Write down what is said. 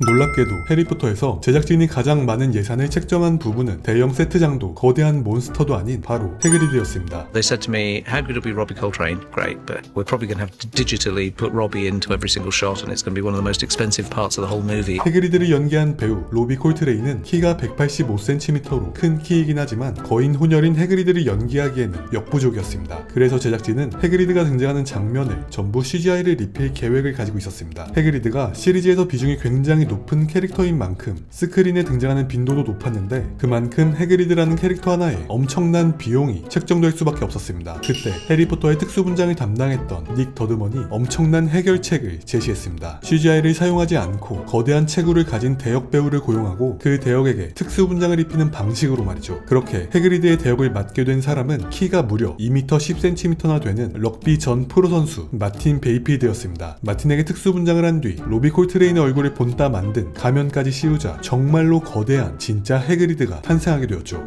놀랍게도 해리포터에서 제작진이 가장 많은 예산을 책정한 부분은 대형 세트장도 거대한 몬스터도 아닌 바로 해그리드였습니다. They said to me, How good will be Robbie Coltrane? Great, but we're probably going to have to digitally put Robbie into every single shot, and it's going to be one of the most expensive parts of the whole movie. 해그리드를 연기한 배우 로비 콜트레이는 키가 185cm로 큰 키이긴 하지만 거인 혼혈인 해그리드를 연기하기에는 역부족이었습니다. 그래서 제작진은 해그리드가 등장하는 장면을 전부 CGI를 입힐 계획을 가지고 있었습니다. 해그리드가 시리즈에서 비중이 굉장히 높은 캐릭터인 만큼 스크린에 등장하는 빈도도 높았는데 그만큼 해그리드라는 캐릭터 하나에 엄청난 비용이 책정될 수밖에 없었습니다. 그때 해리포터의 특수 분장을 담당했던 닉 더드먼이 엄청난 해결책을 제시했습니다. CGI를 사용하지 않고 거대한 체구를 가진 대역 배우를 고용하고 그 대역에게 특수 분장을 입히는 방식으로 말이죠. 그렇게 해그리드의 대역을 맡게 된 사람은 키가 무려 2m 10cm나 되는 럭비 전 프로 선수 마틴 베이피드였습니다. 마틴에게 특수 분장을 한 뒤 로비 콜트레인의 얼굴을 본따 만든 가면까지 씌우자 정말로 거대한 진짜 해그리드가 탄생하게 되었죠.